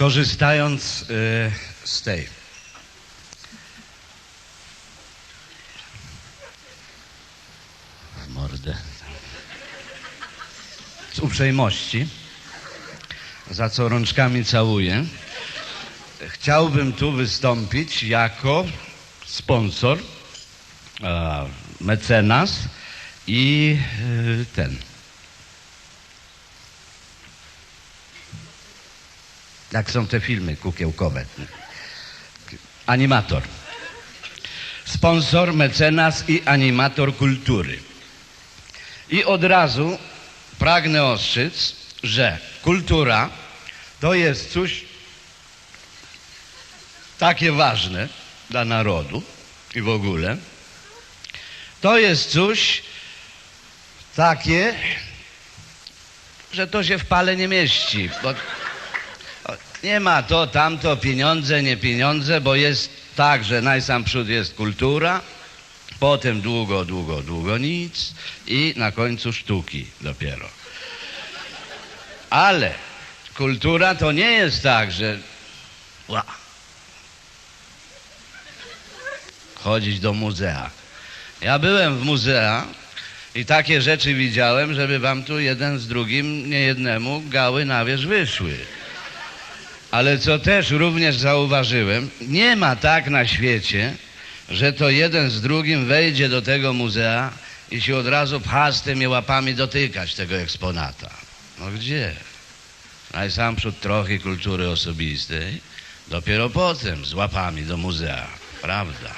korzystając y, z tej mordę z uprzejmości, za co rączkami całuję, chciałbym tu wystąpić jako sponsor, mecenas i e, ten. Jak są te filmy kukiełkowe. Animator. Sponsor, mecenas i animator kultury. I od razu pragnę ostrzec, że kultura to jest coś takie ważne dla narodu i w ogóle. To jest coś takie, że to się w pale nie mieści. Bo nie ma to, tamto, pieniądze, nie pieniądze, bo jest tak, że najsam przód jest kultura, potem długo, długo, długo nic i na końcu sztuki dopiero. Ale kultura to nie jest tak, że ła, chodzić do muzea. Ja byłem w muzea i takie rzeczy widziałem, żeby wam tu jeden z drugim, nie jednemu, gały na wierzch wyszły. Ale co też również zauważyłem, nie ma tak na świecie, że to jeden z drugim wejdzie do tego muzea i się od razu pcha z tymi łapami dotykać tego eksponata. No gdzie? Najsamprzód trochę kultury osobistej, dopiero potem z łapami do muzea, prawda?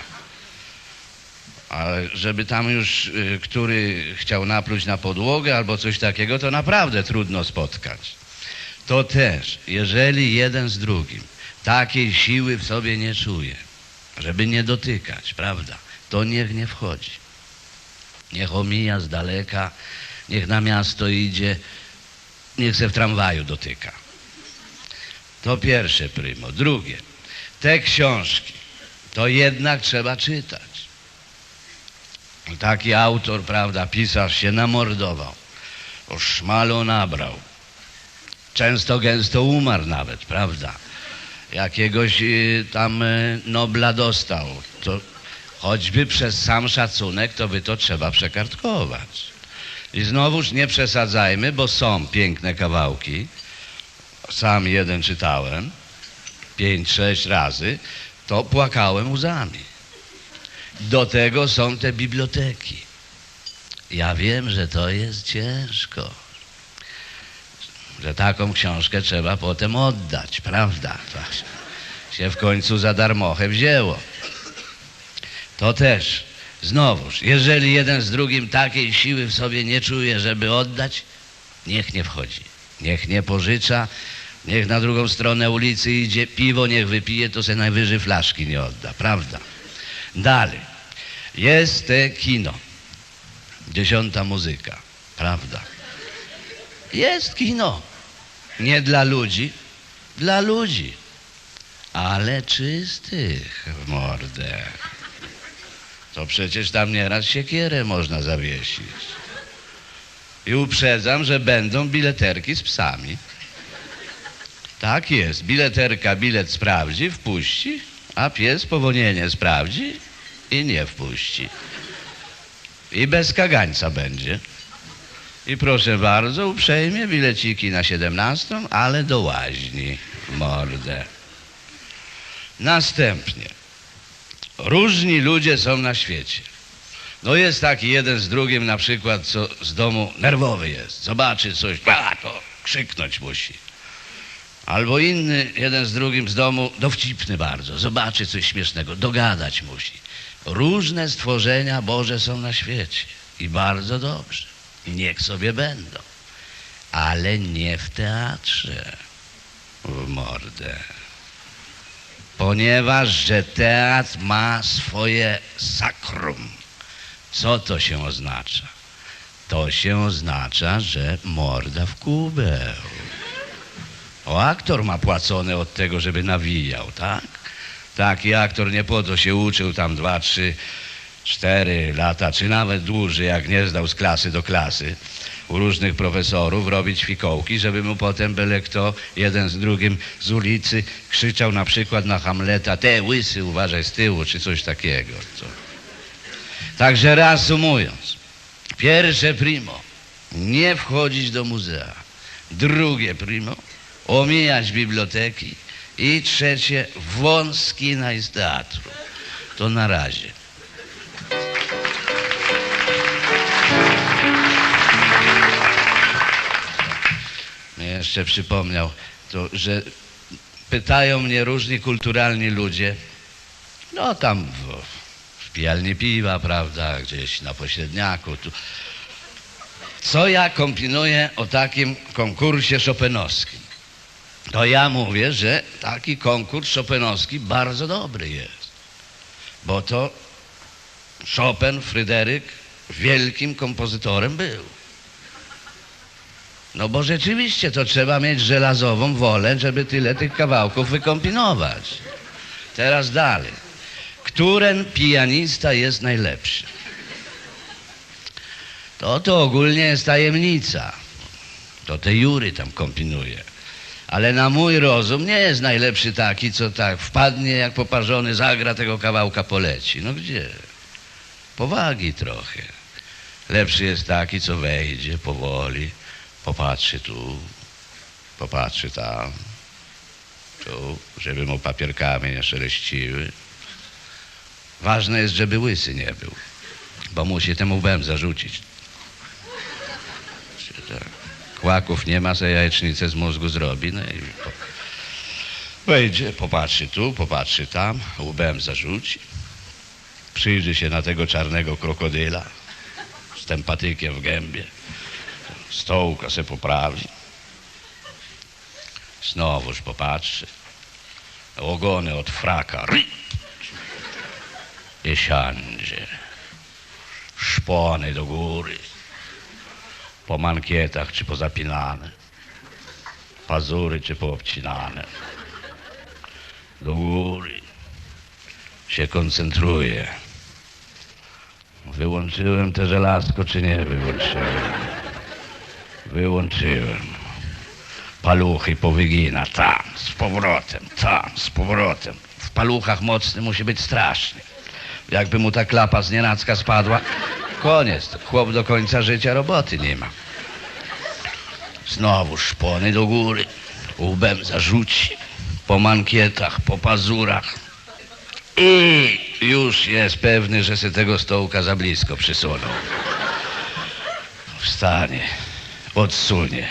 Ale żeby tam już y, który chciał napluć na podłogę albo coś takiego, to naprawdę trudno spotkać. To też, jeżeli jeden z drugim takiej siły w sobie nie czuje, żeby nie dotykać, prawda, to niech nie wchodzi. Niech omija z daleka, niech na miasto idzie, niech se w tramwaju dotyka. To pierwsze prymo. Drugie, te książki to jednak trzeba czytać. Taki autor, prawda, pisarz się namordował, o nabrał, często gęsto umarł nawet, prawda. Jakiegoś y, tam y, Nobla dostał, to choćby przez sam szacunek, to by to trzeba przekartkować. I znowuż nie przesadzajmy, bo są piękne kawałki. Sam jeden czytałem, pięć, sześć razy, to płakałem łzami. Do tego są te biblioteki. Ja wiem, że to jest ciężko. Że taką książkę trzeba potem oddać, prawda? To się w końcu za darmochę wzięło. To też, znowuż, jeżeli jeden z drugim takiej siły w sobie nie czuje, żeby oddać, niech nie wchodzi. Niech nie pożycza, niech na drugą stronę ulicy idzie piwo, niech wypije, to se najwyżej flaszki nie odda, prawda? Dalej. Jest te kino. Dziesiąta muzyka, prawda? Jest kino. Nie dla ludzi, dla ludzi. Ale czystych w mordę. To przecież tam nieraz siekierę można zawiesić. I uprzedzam, że będą bileterki z psami. Tak jest. Bileterka bilet sprawdzi, wpuści, a pies powonienie sprawdzi i nie wpuści. I bez kagańca będzie. I proszę bardzo, uprzejmie bileciki na 17, ale do łaźni mordę. Następnie. Różni ludzie są na świecie. No jest taki jeden z drugim na przykład, co z domu nerwowy jest. Zobaczy coś, a to krzyknąć musi. Albo inny, jeden z drugim z domu, dowcipny bardzo, zobaczy coś śmiesznego, dogadać musi. Różne stworzenia Boże są na świecie i bardzo dobrze. Niech sobie będą. Ale nie w teatrze. W mordę. Ponieważ, że teatr ma swoje sakrum. Co to się oznacza? To się oznacza, że morda w kubeł. O, aktor ma płacone od tego, żeby nawijał, tak? Taki aktor nie po to się uczył tam dwa, trzy, cztery lata, czy nawet dłużej, jak nie zdał z klasy do klasy, u różnych profesorów, robić fikołki, żeby mu potem byle kto, jeden z drugim z ulicy krzyczał na przykład na Hamleta, te łysy, uważaj z tyłu, czy coś takiego. Co? Także reasumując, pierwsze primo, nie wchodzić do muzea. Drugie primo, omijać biblioteki. I trzecie, wąski na teatru. To na razie. Jeszcze przypomniał, to, że pytają mnie różni kulturalni ludzie, no tam w, w pijalni piwa, prawda, gdzieś na pośredniaku, tu, co ja kombinuję o takim konkursie szopenowskim. To ja mówię, że taki konkurs szopenowski bardzo dobry jest. Bo to Chopin, Fryderyk, wielkim kompozytorem był. No bo rzeczywiście to trzeba mieć żelazową wolę, żeby tyle tych kawałków wykombinować. Teraz dalej. Któren pianista jest najlepszy? To to ogólnie jest tajemnica. To te jury tam kombinuje. Ale na mój rozum nie jest najlepszy taki, co tak wpadnie jak poparzony, zagra tego kawałka, poleci. No gdzie? Powagi trochę. Lepszy jest taki, co wejdzie powoli, popatrzy tu, popatrzy tam, tu, żeby mu papierkami nie szeleściły. Ważne jest, żeby łysy nie był, bo musi temu łbem zarzucić. Kłaków nie ma, se jajecznicę z mózgu zrobi. No i po... Wejdzie, popatrzy tu, popatrzy tam, łbem zarzuci. Przyjrzy się na tego czarnego krokodyla z tym patykiem w gębie. Stołka se poprawi. Znowuż popatrzy. Ogony od fraka. I siądzie. Szpony do góry po mankietach czy pozapinane, pazury czy poobcinane. Do góry się koncentruje. Wyłączyłem te żelazko, czy nie wyłączyłem? Wyłączyłem. Paluchy powygina, tam, z powrotem, tam, z powrotem. W paluchach mocny musi być straszny. Jakby mu ta klapa z nienacka spadła, koniec. Chłop do końca życia roboty nie ma. Znowu szpony do góry, łbem zarzuci, po mankietach, po pazurach. I już jest pewny, że się tego stołka za blisko przysunął. Wstanie, odsunie.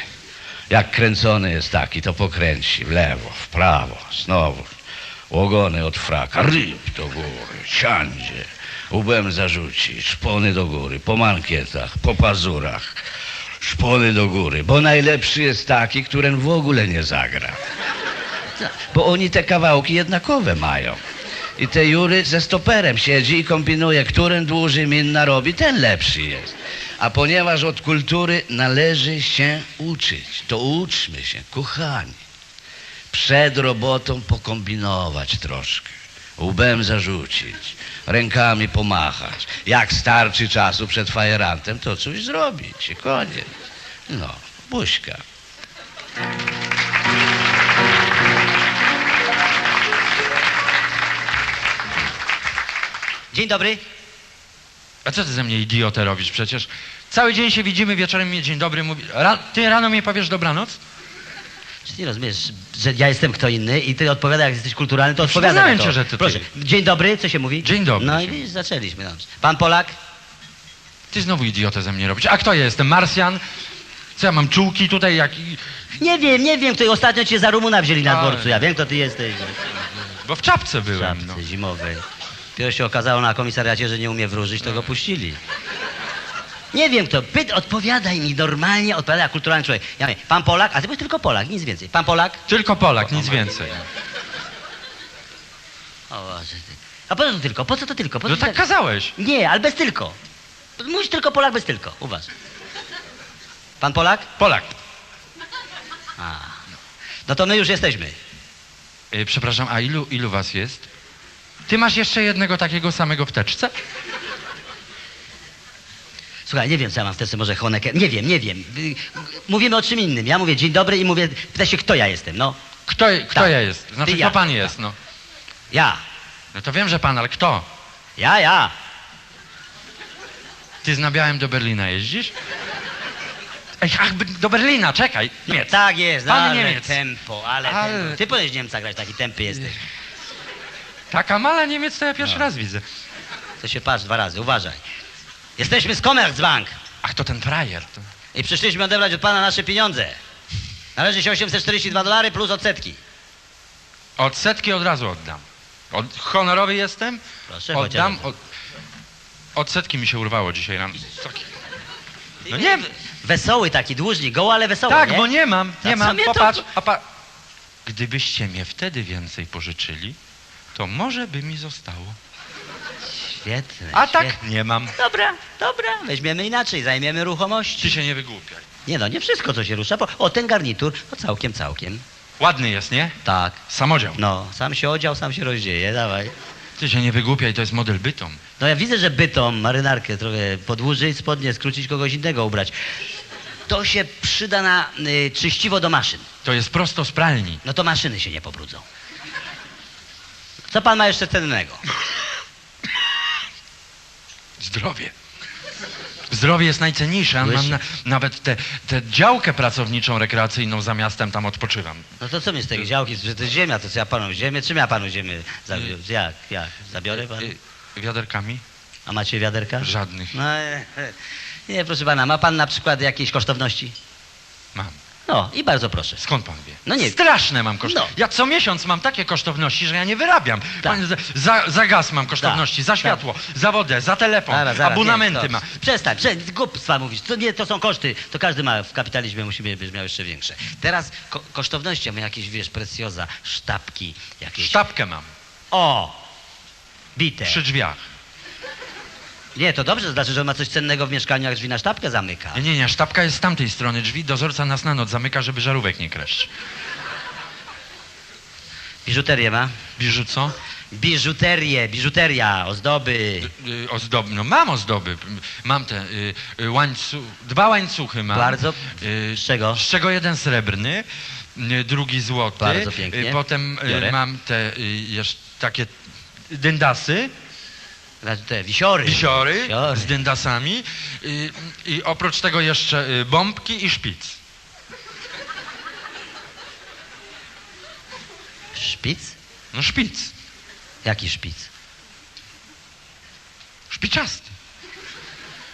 Jak kręcony jest taki, to pokręci w lewo, w prawo, znowu. Ogony od fraka, ryb do góry, siądzie. Łbem zarzuci, szpony do góry, po mankietach, po pazurach. Szpony do góry, bo najlepszy jest taki, któren w ogóle nie zagra. Bo oni te kawałki jednakowe mają. I te jury ze stoperem siedzi i kombinuje, którym dłużej minna robi, ten lepszy jest. A ponieważ od kultury należy się uczyć, to uczmy się, kochani. Przed robotą pokombinować troszkę, łbem zarzucić, rękami pomachać. Jak starczy czasu przed fajerantem, to coś zrobić i koniec. No, buźka. Dzień dobry. A co ty ze mnie idiotę robisz przecież? Cały dzień się widzimy, wieczorem mnie dzień dobry mówi. Ra ty rano mnie powiesz dobranoc? Czy ty rozumiesz, że ja jestem kto inny i ty odpowiada, jak jesteś kulturalny, to odpowiada na to. cię, że ty. Proszę. Dzień dobry, co się mówi? Dzień dobry No i zaczęliśmy. Dobrze. Pan Polak? Ty znowu idiotę ze mnie robisz. A kto ja jestem? Marsjan? Co ja mam czułki tutaj jak... Nie wiem, nie wiem, kto ostatnio cię za Rumuna wzięli na dworcu. Ja wiem, kto ty jesteś. Bo w czapce W byłem, no. czapce zimowej. Dopiero się okazało na komisariacie, że nie umie wróżyć, to go puścili. Nie wiem kto. Pyt, odpowiadaj mi normalnie, odpowiadaj jak kulturalny człowiek. Ja mówię, pan Polak, a ty byłeś tylko Polak, nic więcej. Pan Polak? Tylko Polak, nic więcej. O Boże, ty. A po co to tylko? Po co to tylko? Po co No to tak kazałeś. Nie, ale bez tylko. Mówisz tylko Polak bez tylko. Uważ. Pan Polak? Polak. A. No to my już jesteśmy. Y, przepraszam, a ilu, ilu was jest? Ty masz jeszcze jednego takiego samego w teczce? Słuchaj, nie wiem, co ja mam w tece, może Honecker. Nie wiem, nie wiem. Mówimy o czym innym. Ja mówię dzień dobry i mówię, pyta się, kto ja jestem. No, Kto, kto Tak. ja jest? Znaczy, Ty, kto ja. pan jest, no? ja. No to wiem, że pan, ale kto? Ja, ja. Ty z nabiałem do Berlina jeździsz? Ej, ach, do Berlina, czekaj. Nie, Tak jest, Pan ale Niemiec. tempo, ale, Ale- tempo. Ty powinieneś Niemca grać, taki tempy jesteś. Taka mala Niemiec to ja pierwszy No. raz widzę. To się patrz dwa razy, uważaj. Jesteśmy z Commerzbank Ach, to ten frajer. To... i przyszliśmy odebrać od pana nasze pieniądze. Należy się 842 dolary plus odsetki. Odsetki od razu oddam. Od, honorowy jestem? Proszę, Oddam. chociaż- Od, odsetki mi się urwało dzisiaj rano. Taki- No nie- Wesoły taki, dłużnik, goły, ale wesoły, Tak, nie? bo nie mam, A nie co mam. mnie to- Popatrz, a pa... Gdybyście mnie wtedy więcej pożyczyli, to może by mi zostało. Świetne, A tak nie mam. Dobra, dobra, weźmiemy inaczej, zajmiemy ruchomości. Ty się nie wygłupiaj. Nie no, nie wszystko, co się rusza. Bo, o, ten garnitur, to całkiem, całkiem. Ładny jest, nie? Tak. Samodział. No, sam się odział, sam się rozdzieje, dawaj. Ty się nie wygłupiaj, to jest model bytom. No ja widzę, że bytom, marynarkę trochę podłużyć, spodnie skrócić, kogoś innego ubrać. To się przyda na y, czyściwo do maszyn. To jest prosto z pralni. No to maszyny się nie pobrudzą. Co pan ma jeszcze cennego? Zdrowie. Zdrowie jest najcenniejsze. Ja mam na, nawet tę te, działkę pracowniczą, rekreacyjną za miastem, tam odpoczywam. No to co mi z tej działki, że to jest ziemia, to co ja panu ziemię, czym ja panu ziemię zabiorę? Jak, jak? Zabiorę pan? Y, wiaderkami? A macie wiaderka? Żadnych. No, e, e, nie, proszę pana, ma pan na przykład jakieś kosztowności? Mam. No i bardzo proszę. Skąd pan wie? No nie- Straszne mam kosztowności. No. Ja co miesiąc mam takie kosztowności, że ja nie wyrabiam. Tak. Pan, za, za, gaz mam kosztowności, za tak. światło, za wodę, za telefon, Zaraz, zaraz, abonamenty nie, to- ma. Przestań, przestań, głupstwa mówisz. To nie, to są koszty. To każdy ma, w kapitalizmie musi mieć, być miał jeszcze większe. Teraz ko kosztowności mamy jakieś, wiesz, precjoza, sztabki jakieś. Sztabkę mam O! Bite. przy drzwiach. Nie, to dobrze, to znaczy, że on ma coś cennego w mieszkaniu, jak drzwi na sztabkę zamyka. Nie, nie, nie, sztabka jest z tamtej strony drzwi, dozorca nas na noc zamyka, żeby żarówek nie kraść. Biżuterię ma? Biżu co? Biżuterię, biżuteria, ozdoby. Y, ozdoby, no mam ozdoby. Mam te y, y, łańcu, dwa łańcuchy mam. Bardzo. Y, Z czego? Z czego jeden srebrny, y, drugi złoty. Bardzo pięknie. Y, Potem y, Biorę. mam te y, jeszcze takie dyndasy, te wisiory. wisiory Wisiory. z dyndasami y, i oprócz tego jeszcze y, bombki i szpic. Szpic? No szpic, Jaki szpic? szpiczasty.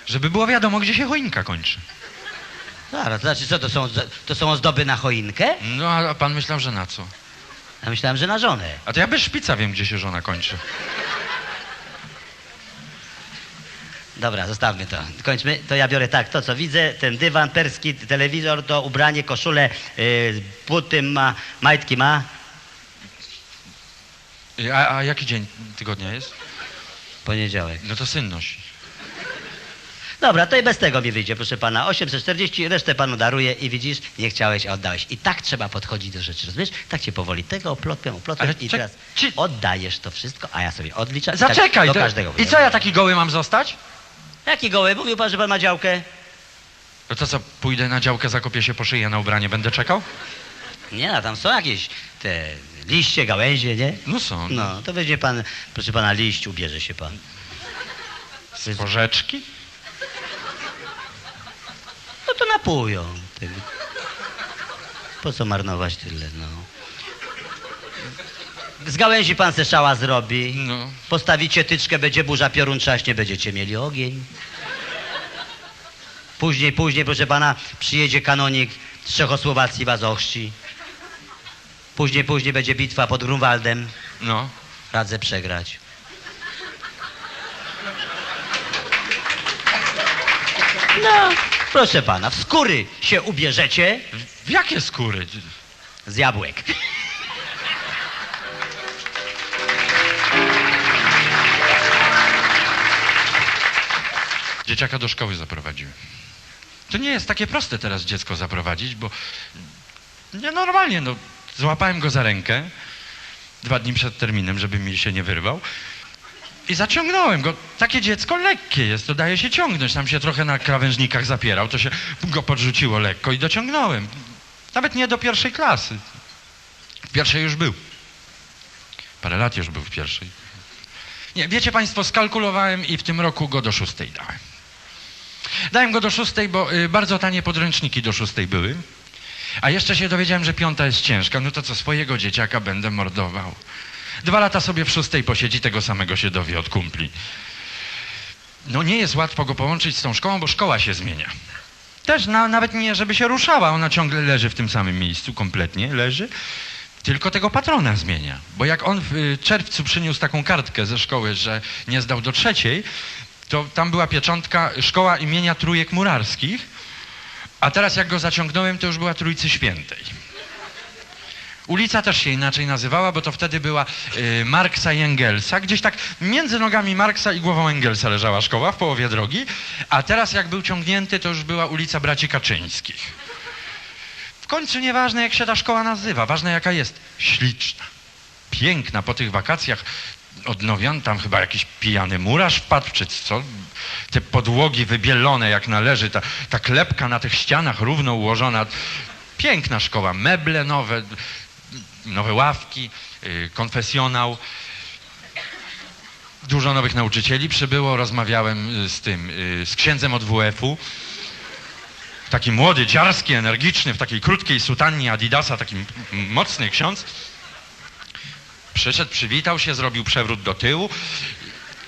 Żeby było wiadomo, gdzie się choinka kończy. Zaraz, to znaczy co, to są, to są ozdoby na choinkę? No a pan myślał, że na co? Ja myślałem, że na żonę. A to ja bez szpica wiem, gdzie się żona kończy. Dobra, zostawmy to. Kończmy. To ja biorę tak, to co widzę, ten dywan, perski, telewizor, to ubranie, koszulę, yy, buty ma, majtki ma. A, a jaki dzień tygodnia jest? Poniedziałek. No to syn nosi. Dobra, to i bez tego mi wyjdzie, proszę pana. 840, resztę panu daruję i widzisz, nie chciałeś, a oddałeś. I tak trzeba podchodzić do rzeczy, rozumiesz? Tak cię powoli, tego oplotłem, oplotłem i teraz ci- oddajesz to wszystko, a ja sobie odliczam. tak Zaczekaj! do to- każdego. I co ja taki goły mam zostać? Jaki goły? Mówił pan, że pan ma działkę? No to co, pójdę na działkę, zakopię się po szyję na ubranie, będę czekał? Nie, no tam są jakieś te liście, gałęzie, nie? No są. No, to weźmie pan, proszę pana, liść, ubierze się pan. Z porzeczki? No to napują. Po co marnować tyle, no. Z gałęzi pan se szała zrobi. No. Postawicie tyczkę, będzie burza, piorun trzaśnie, będziecie mieli ogień. Później, później, proszę pana, przyjedzie kanonik z Czechosłowacji was ochrzci. Później, później będzie bitwa pod Grunwaldem. No. Radzę przegrać. No, proszę pana, w skóry się ubierzecie W jakie skóry? z jabłek. Dzieciaka do szkoły zaprowadziłem. To nie jest takie proste teraz dziecko zaprowadzić, bo nie normalnie, no. Złapałem go za rękę dwa dni przed terminem, żeby mi się nie wyrwał. I zaciągnąłem go. Takie dziecko lekkie jest, to daje się ciągnąć. Tam się trochę na krawężnikach zapierał, to się go podrzuciło lekko i dociągnąłem. Nawet nie do pierwszej klasy. W pierwszej już był. Parę lat już był w pierwszej. Nie, wiecie Państwo, skalkulowałem i w tym roku go do szóstej dałem. Dałem go do szóstej, bo y, bardzo tanie podręczniki do szóstej były. A jeszcze się dowiedziałem, że piąta jest ciężka. No to co, swojego dzieciaka będę mordował. Dwa lata sobie w szóstej posiedzi, tego samego się dowie od kumpli. No nie jest łatwo go połączyć z tą szkołą, bo szkoła się zmienia. Też na, nawet nie, żeby się ruszała, ona ciągle leży w tym samym miejscu, kompletnie leży. Tylko tego patrona zmienia. Bo jak on w y, czerwcu przyniósł taką kartkę ze szkoły, że nie zdał do trzeciej, to tam była pieczątka szkoła imienia Trójek Murarskich, a teraz jak go zaciągnąłem, to już była Trójcy Świętej. Ulica też się inaczej nazywała, bo to wtedy była y, Marksa i Engelsa. Gdzieś tak między nogami Marksa i głową Engelsa leżała szkoła w połowie drogi, a teraz jak był ciągnięty, to już była ulica Braci Kaczyńskich. W końcu nieważne, jak się ta szkoła nazywa, ważne jaka jest. Śliczna, piękna. Po tych wakacjach odnowiony, tam chyba jakiś pijany murarz wpadł, czy co? Te podłogi wybielone jak należy, ta, ta klepka na tych ścianach równo ułożona. Piękna szkoła, meble nowe, nowe ławki, yy, konfesjonał. Dużo nowych nauczycieli przybyło, rozmawiałem y, z tym, y, z księdzem od WF-u. Taki młody, dziarski, energiczny, w takiej krótkiej sutannie Adidasa, taki mocny ksiądz. Przyszedł, przywitał się, zrobił przewrót do tyłu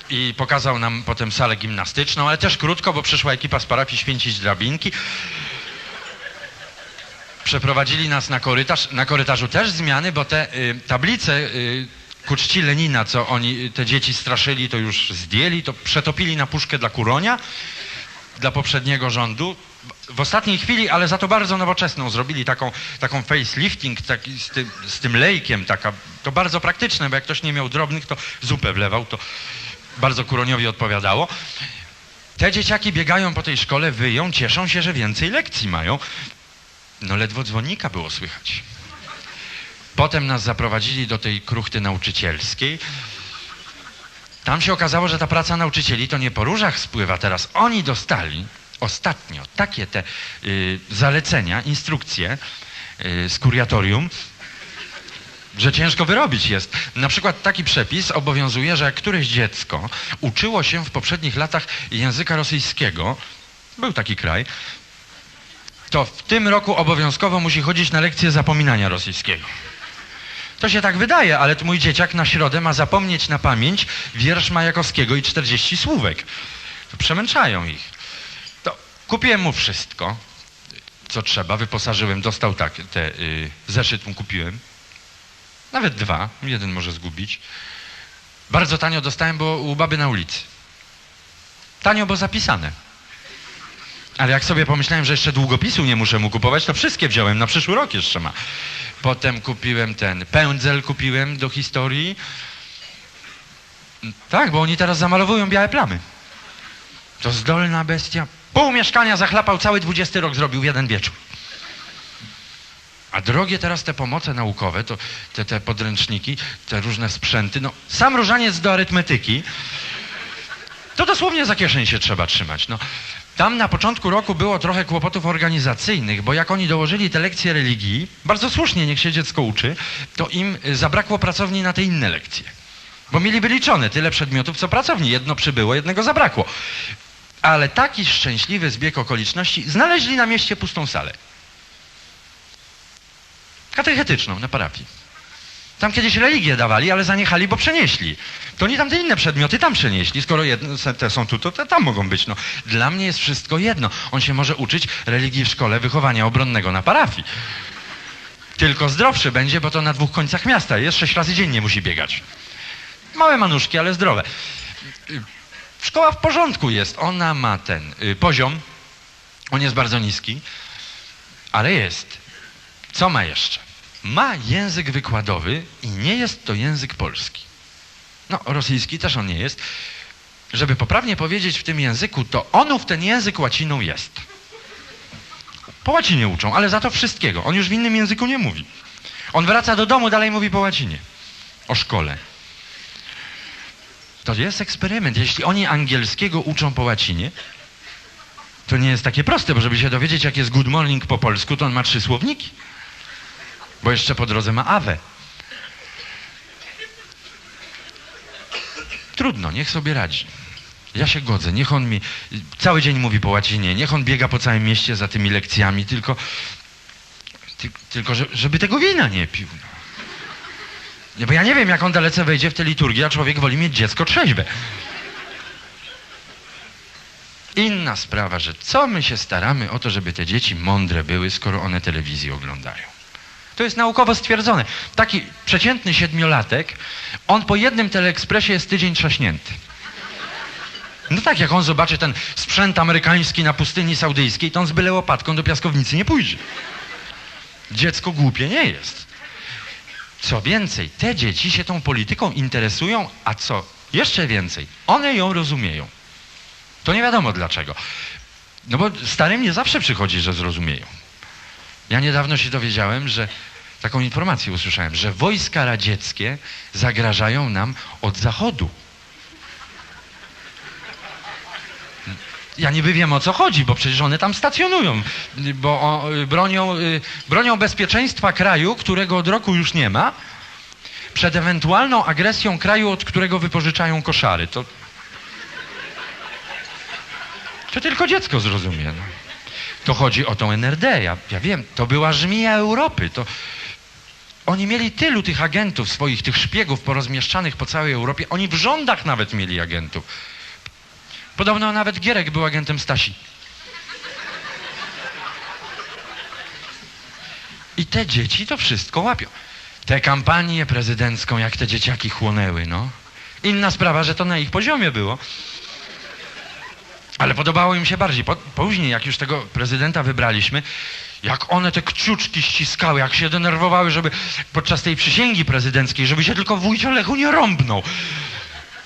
i pokazał nam potem salę gimnastyczną, ale też krótko, bo przyszła ekipa z parafii święcić drabinki. Przeprowadzili nas na korytarz. Na korytarzu też zmiany, bo te y, tablice y, ku czci Lenina, co oni, y, te dzieci straszyli, to już zdjęli, to przetopili na puszkę dla Kuronia, dla poprzedniego rządu. W ostatniej chwili, ale za to bardzo nowoczesną, zrobili taką, taką facelifting taki, z, tym, z tym lejkiem, taka, to bardzo praktyczne, bo jak ktoś nie miał drobnych, to zupę wlewał, to bardzo Kuroniowi odpowiadało. Te dzieciaki biegają po tej szkole, wyją, cieszą się, że więcej lekcji mają. No ledwo dzwonnika było słychać. Potem nas zaprowadzili do tej kruchty nauczycielskiej. Tam się okazało, że ta praca nauczycieli to nie po różach spływa teraz. Oni dostali ostatnio takie te y, zalecenia, instrukcje y, z kuriatorium, że ciężko wyrobić jest. Na przykład taki przepis obowiązuje, że jak któreś dziecko uczyło się w poprzednich latach języka rosyjskiego, był taki kraj, to w tym roku obowiązkowo musi chodzić na lekcję zapominania rosyjskiego. To się tak wydaje, ale mój dzieciak na środę ma zapomnieć na pamięć wiersz Majakowskiego i 40 słówek. Przemęczają ich. Kupiłem mu wszystko, co trzeba, wyposażyłem, dostał tak, te, y, zeszyt mu kupiłem. Nawet dwa, jeden może zgubić. Bardzo tanio dostałem, bo u baby na ulicy. Tanio, bo zapisane. Ale jak sobie pomyślałem, że jeszcze długopisu nie muszę mu kupować, to wszystkie wziąłem, na przyszły rok jeszcze ma. Potem kupiłem ten pędzel, kupiłem do historii. Tak, bo oni teraz zamalowują białe plamy. To zdolna bestia. Pół mieszkania zachlapał, cały dwudziesty rok zrobił w jeden wieczór. A drogie teraz te pomoce naukowe, to te, te podręczniki, te różne sprzęty, no sam różaniec do arytmetyki, to dosłownie za kieszeń się trzeba trzymać. No, tam na początku roku było trochę kłopotów organizacyjnych, bo jak oni dołożyli te lekcje religii, bardzo słusznie niech się dziecko uczy, to im y, zabrakło pracowni na te inne lekcje. Bo mieliby liczone tyle przedmiotów, co pracowni. Jedno przybyło, jednego zabrakło. Ale taki szczęśliwy zbieg okoliczności znaleźli na mieście pustą salę. Katechetyczną na parafii. Tam kiedyś religię dawali, ale zaniechali, bo przenieśli. To oni tam te inne przedmioty tam przenieśli. Skoro jedne te są tu, to te tam mogą być. No, dla mnie jest wszystko jedno. On się może uczyć religii w szkole wychowania obronnego na parafii. Tylko zdrowszy będzie, bo to na dwóch końcach miasta jest. Sześć razy dziennie musi biegać. Małe manuszki, ale zdrowe. Szkoła w porządku jest. Ona ma ten y, poziom. On jest bardzo niski, ale jest. Co ma jeszcze? Ma język wykładowy i nie jest to język polski. No, rosyjski też on nie jest. Żeby poprawnie powiedzieć w tym języku, to onów ten język łaciną jest. Po łacinie uczą, ale za to wszystkiego. On już w innym języku nie mówi. On wraca do domu, dalej mówi po łacinie. O szkole. To jest eksperyment. Jeśli oni angielskiego uczą po łacinie, to nie jest takie proste, bo żeby się dowiedzieć, jak jest good morning po polsku, to on ma trzy słowniki. Bo jeszcze po drodze ma awę. Trudno, niech sobie radzi. Ja się godzę, niech on mi cały dzień mówi po łacinie, niech on biega po całym mieście za tymi lekcjami, tylko, ty, tylko że- żeby tego wina nie pił. no. Bo ja nie wiem, jak on dalece wejdzie w tę liturgię, a człowiek woli mieć dziecko trzeźwe. Inna sprawa, że co my się staramy o to, żeby te dzieci mądre były, skoro one telewizję oglądają. To jest naukowo stwierdzone. Taki przeciętny siedmiolatek, on po jednym teleekspresie jest tydzień trzaśnięty. No tak, jak on zobaczy ten sprzęt amerykański na pustyni saudyjskiej, to on z byle łopatką do piaskownicy nie pójdzie. Dziecko głupie nie jest. Co więcej, te dzieci się tą polityką interesują, a co jeszcze więcej, one ją rozumieją. To nie wiadomo dlaczego. No bo starym nie zawsze przychodzi, że zrozumieją. Ja niedawno się dowiedziałem, że taką informację usłyszałem, że wojska radzieckie zagrażają nam od zachodu. Ja niby wiem o co chodzi, bo przecież one tam stacjonują, bo o, y, bronią, y, bronią bezpieczeństwa kraju, którego od roku już nie ma, przed ewentualną agresją kraju, od którego wypożyczają koszary. To, to tylko dziecko zrozumie. No. To chodzi o tą NRD. Ja, ja wiem, to była żmija Europy. To, oni mieli tylu tych agentów swoich, tych szpiegów porozmieszczanych po całej Europie. Oni w rządach nawet mieli agentów. Podobno nawet Gierek był agentem Stasi. I te dzieci to wszystko łapią. Tę kampanię prezydencką, jak te dzieciaki chłonęły, no. Inna sprawa, że to na ich poziomie było. Ale podobało im się bardziej. Po, później, jak już tego prezydenta wybraliśmy, jak one te kciuczki ściskały, jak się denerwowały, żeby podczas tej przysięgi prezydenckiej, żeby się tylko wójcio Lechu nie rąbnął.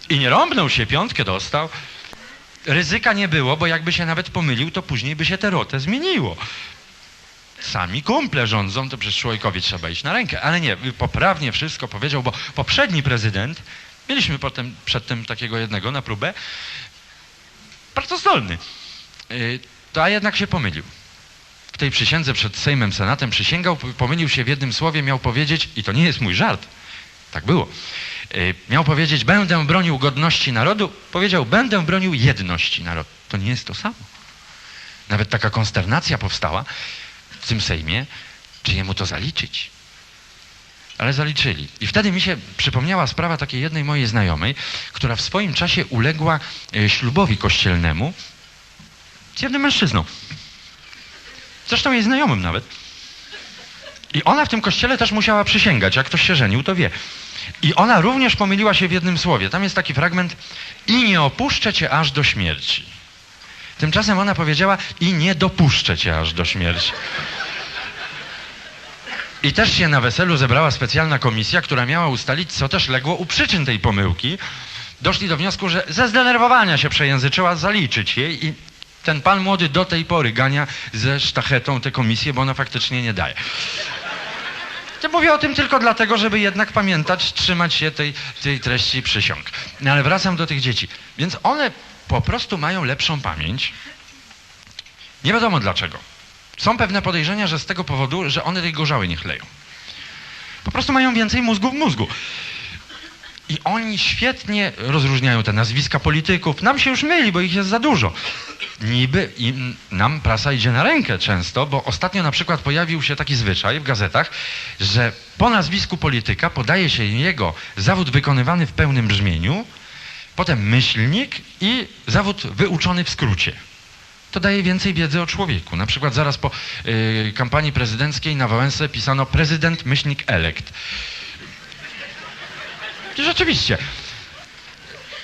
I nie rąbnął się, piątkę dostał. Ryzyka nie było, bo jakby się nawet pomylił, to później by się te rotę zmieniło. Sami kumple rządzą, to przecież człowiekowi trzeba iść na rękę. Ale nie, poprawnie wszystko powiedział, bo poprzedni prezydent, mieliśmy potem przedtem takiego jednego na próbę, bardzo zdolny. Yy, To a jednak się pomylił. W tej przysiędze przed Sejmem, Senatem przysięgał, pomylił się w jednym słowie, miał powiedzieć, i to nie jest mój żart, tak było, miał powiedzieć, będę bronił godności narodu, powiedział, będę bronił jedności narodu. To nie jest to samo. Nawet taka konsternacja powstała w tym Sejmie, czy jemu to zaliczyć. Ale zaliczyli. I wtedy mi się przypomniała sprawa takiej jednej mojej znajomej, która w swoim czasie uległa e, ślubowi kościelnemu z jednym mężczyzną. Zresztą jej znajomym nawet. I ona w tym kościele też musiała przysięgać. Jak ktoś się żenił, to wie. I ona również pomyliła się w jednym słowie. Tam jest taki fragment i nie opuszczę cię aż do śmierci. Tymczasem ona powiedziała i nie dopuszczę cię aż do śmierci. I też się na weselu zebrała specjalna komisja, która miała ustalić, co też legło u przyczyn tej pomyłki. Doszli do wniosku, że ze zdenerwowania się przejęzyczyła zaliczyć jej i ten pan młody do tej pory gania ze sztachetą tę komisję, bo ona faktycznie nie daje. Ja mówię o tym tylko dlatego, żeby jednak pamiętać, trzymać się tej, tej treści przysiąg. No ale wracam do tych dzieci. Więc one po prostu mają lepszą pamięć. Nie wiadomo dlaczego. Są pewne podejrzenia, że z tego powodu, że one tej gorzały nie chleją. Po prostu mają więcej mózgu w mózgu. I oni świetnie rozróżniają te nazwiska polityków. Nam się już myli, bo ich jest za dużo. Niby im, nam prasa idzie na rękę często, bo ostatnio na przykład pojawił się taki zwyczaj w gazetach, że po nazwisku polityka podaje się jego zawód wykonywany w pełnym brzmieniu, potem myślnik i zawód wyuczony w skrócie. To daje więcej wiedzy o człowieku. Na przykład zaraz po y, kampanii prezydenckiej na Wałęsę pisano prezydent myślnik elekt. I rzeczywiście.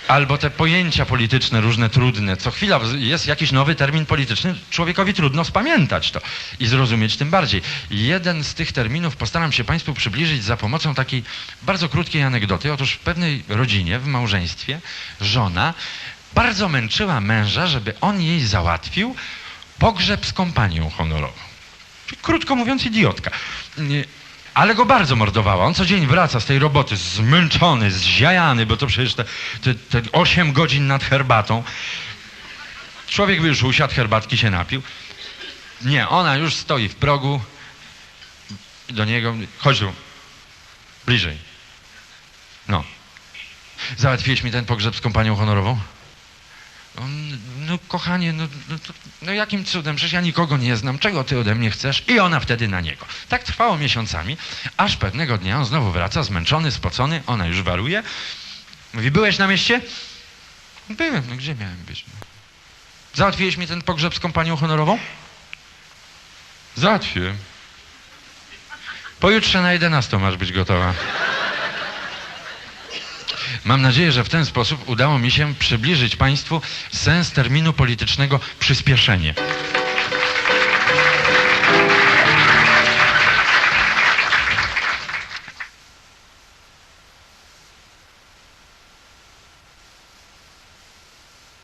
Albo te pojęcia polityczne różne, trudne. Co chwila jest jakiś nowy termin polityczny, człowiekowi trudno spamiętać to i zrozumieć tym bardziej. Jeden z tych terminów postaram się Państwu przybliżyć za pomocą takiej bardzo krótkiej anegdoty. Otóż w pewnej rodzinie, w małżeństwie, żona bardzo męczyła męża, żeby on jej załatwił pogrzeb z kompanią honorową. Krótko mówiąc, idiotka. Ale go bardzo mordowała. On co dzień wraca z tej roboty zmęczony, zziajany, bo to przecież te, te, te 8 godzin nad herbatą. Człowiek by już usiadł, herbatki się napił. Nie, ona już stoi w progu. Do niego, chodź tu, bliżej. No. Załatwiłeś mi ten pogrzeb z kompanią honorową? On, no kochanie, no, no, to, no jakim cudem, przecież ja nikogo nie znam, czego ty ode mnie chcesz? I ona wtedy na niego. Tak trwało miesiącami, aż pewnego dnia on znowu wraca, zmęczony, spocony, ona już waruje. Mówi, byłeś na mieście? Byłem, no gdzie miałem być? Załatwiłeś mi ten pogrzeb z kompanią honorową? Załatwiłem. Pojutrze na 11 masz być gotowa. Mam nadzieję, że w ten sposób udało mi się przybliżyć Państwu sens terminu politycznego przyspieszenie.